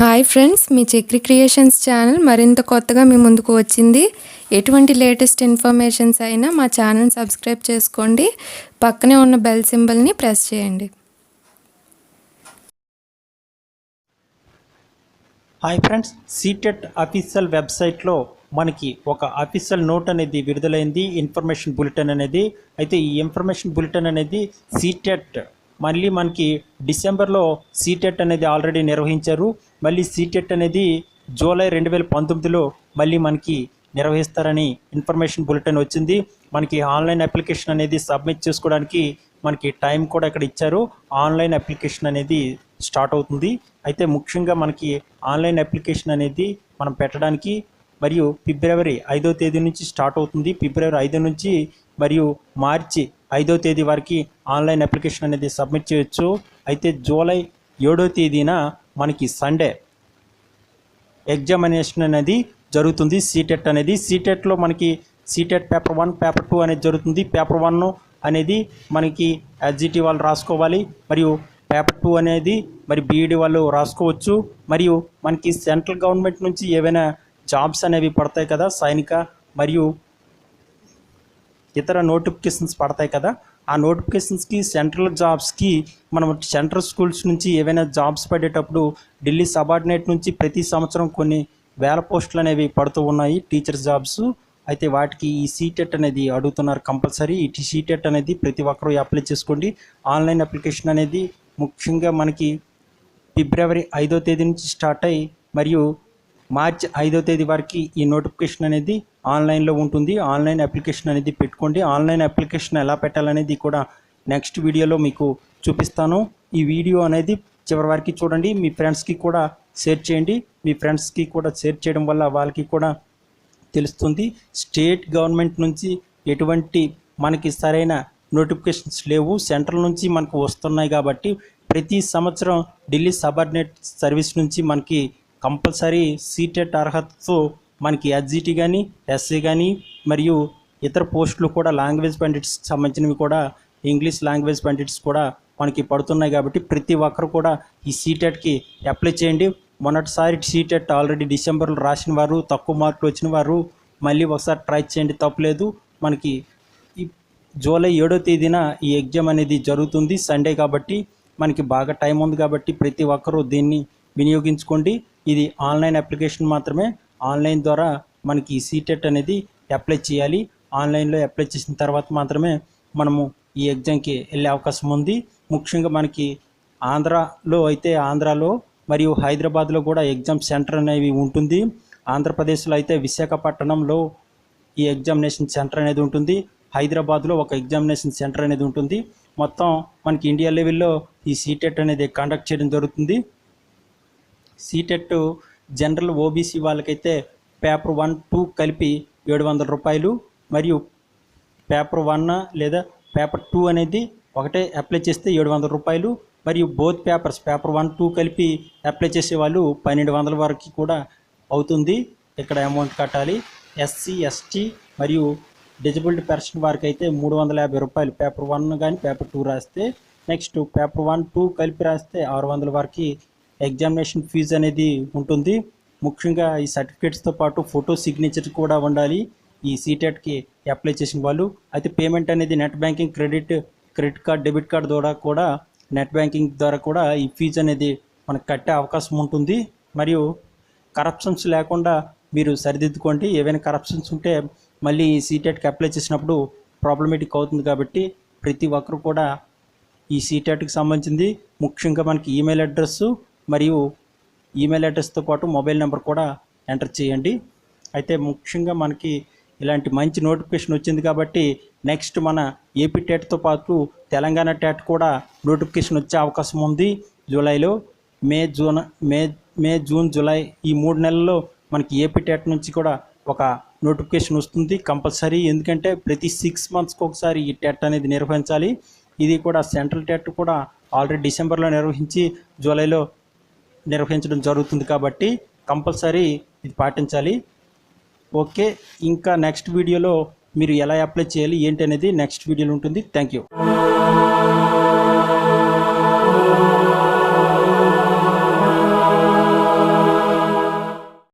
Hi friends మీ Chakri creations channel మరింత కొత్తగా మీ ముందుకు వచ్చింది. ఎటువంటి లేటెస్ట్ ఇన్ఫర్మేషన్స్ అయినా మా ఛానల్ సబ్స్క్రైబ్ చేసుకోండి. పక్కనే ఉన్న బెల్ సింబల్ని ప్రెస్ చేయండి. హాయ్ ఫ్రెండ్స్ సీటెట్ అఫీషియల్ వెబ్సైట్లో మనకి ఒక అఫీషియల్ నోట్ అనేది విడుదలైంది ఇన్ఫర్మేషన్ బులెటిన్ అనేది. అయితే ఈ ఇన్ఫర్మేషన్ బులెటిన్ అనేది సీటెట్ మళ్ళీ మనకి డిసెంబర్లో సీటెట్ అనేది ఆల్రెడీ నిర్వహించారు. మళ్ళీ సీటెట్ అనేది జూలై రెండు వేల పంతొమ్మిదిలో మళ్ళీ మనకి నిర్వహిస్తారని ఇన్ఫర్మేషన్ బులెటిన్ వచ్చింది. మనకి ఆన్లైన్ అప్లికేషన్ అనేది సబ్మిట్ చేసుకోవడానికి మనకి టైం కూడా ఇక్కడ ఇచ్చారు. ఆన్లైన్ అప్లికేషన్ అనేది స్టార్ట్ అవుతుంది. అయితే ముఖ్యంగా మనకి ఆన్లైన్ అప్లికేషన్ అనేది మనం పెట్టడానికి మరియు ఫిబ్రవరి ఐదో తేదీ నుంచి స్టార్ట్ అవుతుంది. ఫిబ్రవరి ఐదు నుంచి మరియు మార్చి ఐదో తేదీ వరకు ఆన్లైన్ అప్లికేషన్ అనేది సబ్మిట్ చేయొచ్చు. అయితే జూలై ఏడో తేదీన మనకి సండే ఎగ్జామినేషన్ అనేది జరుగుతుంది. సీటెట్ అనేది సీటెట్లో మనకి CTET paper one paper two అనేది జరుగుతుంది. పేపర్ వన్ అనేది మనకి ఎస్జిటి వాళ్ళు రాసుకోవాలి. మరియు పేపర్ టూ అనేది మరి బీఈడి వాళ్ళు రాసుకోవచ్చు. మరియు మనకి సెంట్రల్ గవర్నమెంట్ నుంచి ఏవైనా జాబ్స్ అనేవి పడతాయి కదా సైనిక మరియు ఇతర నోటిఫికేషన్స్ పడతాయి కదా ఆ నోటిఫికేషన్స్కి సెంట్రల్ జాబ్స్కి మనం సెంట్రల్ స్కూల్స్ నుంచి ఏవైనా జాబ్స్ పడేటప్పుడు ఢిల్లీ సబార్డినేట్ నుంచి ప్రతి సంవత్సరం కొన్ని వేల పోస్టులు అనేవి పడుతూ ఉన్నాయి టీచర్స్ జాబ్స్. అయితే వాటికి ఈ సీటెట్ అనేది అడుగుతున్నారు కంపల్సరీ. ఈ సీటెట్ అనేది ప్రతి ఒక్కరూ అప్లై చేసుకోండి. ఆన్లైన్ అప్లికేషన్ అనేది ముఖ్యంగా మనకి ఫిబ్రవరి ఐదో తేదీ నుంచి స్టార్ట్ అయ్యి మరియు మార్చి ఐదో తేదీ వరకు ఈ నోటిఫికేషన్ అనేది ఆన్లైన్లో ఉంటుంది. ఆన్లైన్ అప్లికేషన్ అనేది పెట్టుకోండి. ఆన్లైన్ అప్లికేషన్ ఎలా పెట్టాలనేది కూడా నెక్స్ట్ వీడియోలో మీకు చూపిస్తాను. ఈ వీడియో అనేది చివరి వరకు చూడండి. మీ ఫ్రెండ్స్కి కూడా షేర్ చేయండి. మీ ఫ్రెండ్స్కి కూడా షేర్ చేయడం వల్ల వాళ్ళకి కూడా తెలుస్తుంది. స్టేట్ గవర్నమెంట్ నుంచి ఎటువంటి మనకి సరైన నోటిఫికేషన్స్ లేవు. సెంట్రల్ నుంచి మనకు వస్తున్నాయి కాబట్టి ప్రతి సంవత్సరం ఢిల్లీ సబార్డినేట్ సర్వీస్ నుంచి మనకి కంపల్సరీ సీటెట్ అర్హతతో మనకి ఎస్జిటి కానీ ఎస్సీ కానీ మరియు ఇతర పోస్టులు కూడా లాంగ్వేజ్ పండిట్స్ సంబంధించినవి కూడా ఇంగ్లీష్ లాంగ్వేజ్ పండిట్స్ కూడా మనకి పడుతున్నాయి కాబట్టి ప్రతి ఒక్కరు కూడా ఈ సీటెట్కి అప్లై చేయండి. మొన్నటిసారి సీటెట్ ఆల్రెడీ డిసెంబర్లో రాసిన వారు తక్కువ మార్కులు వచ్చిన వారు మళ్ళీ ఒకసారి ట్రై చేయండి. తప్పలేదు మనకి ఈ జూలై ఏడో తేదీన ఈ ఎగ్జామ్ అనేది జరుగుతుంది. సండే కాబట్టి మనకి బాగా టైం ఉంది కాబట్టి ప్రతి ఒక్కరూ దీన్ని వినియోగించుకోండి. ఇది ఆన్లైన్ అప్లికేషన్ మాత్రమే. ఆన్లైన్ ద్వారా మనకి ఈ సీటెట్ అనేది అప్లై చేయాలి. ఆన్లైన్లో అప్లై చేసిన తర్వాత మాత్రమే మనము ఈ ఎగ్జామ్కి వెళ్ళే అవకాశం ఉంది. ముఖ్యంగా మనకి ఆంధ్రాలో అయితే ఆంధ్రాలో మరియు హైదరాబాద్లో కూడా ఎగ్జామ్ సెంటర్ అనేవి ఉంటుంది. ఆంధ్రప్రదేశ్లో అయితే విశాఖపట్నంలో ఈ ఎగ్జామినేషన్ సెంటర్ అనేది ఉంటుంది. హైదరాబాద్లో ఒక ఎగ్జామినేషన్ సెంటర్ అనేది ఉంటుంది. మొత్తం మనకి ఇండియా లెవెల్లో ఈ సీటెట్ అనేది కండక్ట్ చేయడం జరుగుతుంది. సీటెట్ జనరల్ ఓబీసీ వాళ్ళకైతే పేపర్ వన్ టూ కలిపి ఏడు వందల రూపాయలు మరియు పేపర్ వన్ లేదా పేపర్ టూ అనేది ఒకటే అప్లై చేస్తే ఏడు వందల రూపాయలు మరియు both papers paper one two కలిపి అప్లై చేసే వాళ్ళు పన్నెండు వందల వరకు కూడా అవుతుంది. ఇక్కడ అమౌంట్ కట్టాలి. ఎస్సీ ఎస్టీ మరియు డిజబిలిటీ పర్సన్ వారికి అయితే మూడు వందల యాభై రూపాయలు. పేపర్ వన్ కానీ పేపర్ టూ రాస్తే నెక్స్ట్ పేపర్ వన్ టూ కలిపి రాస్తే ఆరు వందల వరకు ఎగ్జామినేషన్ ఫీజు అనేది ఉంటుంది. ముఖ్యంగా ఈ సర్టిఫికేట్స్తో పాటు ఫోటో సిగ్నేచర్ కూడా ఉండాలి. ఈ సీటెట్కి అప్లై చేసిన వాళ్ళు. అయితే పేమెంట్ అనేది net banking credit credit card debit card ద్వారా కూడా నెట్ బ్యాంకింగ్ ద్వారా కూడా ఈ ఫీజు అనేది మనకు కట్టే అవకాశం ఉంటుంది. మరియు కరప్షన్స్ లేకుండా మీరు సరిదిద్దుకోండి. ఏవైనా కరప్షన్స్ ఉంటే మళ్ళీ ఈ సీటెట్కి అప్లై చేసినప్పుడు ప్రాబ్లమేటిక్ అవుతుంది కాబట్టి ప్రతి ఒక్కరు కూడా ఈ సీటెట్కి సంబంధించింది. ముఖ్యంగా మనకి ఈమెయిల్ అడ్రస్సు మరియు ఈమెయిల్ అడ్రస్తో పాటు మొబైల్ నెంబర్ కూడా ఎంటర్ చేయండి. అయితే ముఖ్యంగా మనకి ఇలాంటి మంచి నోటిఫికేషన్ వచ్చింది కాబట్టి నెక్స్ట్ మన ఏపీ టెట్తో పాటు తెలంగాణ టెట్ కూడా నోటిఫికేషన్ వచ్చే అవకాశం ఉంది జూలైలో. May June May May June July ఈ మూడు నెలల్లో మనకి ఏపీ టెట్ నుంచి కూడా ఒక నోటిఫికేషన్ వస్తుంది కంపల్సరీ. ఎందుకంటే ప్రతి సిక్స్ మంత్స్కి ఒకసారి ఈ టెట్ అనేది నిర్వహించాలి. ఇది కూడా సెంట్రల్ టెట్ కూడా ఆల్రెడీ డిసెంబర్లో నిర్వహించి జూలైలో నిర్వహించడం జరుగుతుంది కాబట్టి కంపల్సరీ ఇది పాటించాలి. ఓకే ఇంకా నెక్స్ట్ వీడియోలో మీరు ఎలా అప్లై చేయాలి ఏంటి అనేది నెక్స్ట్ వీడియోలో ఉంటుంది. Thank you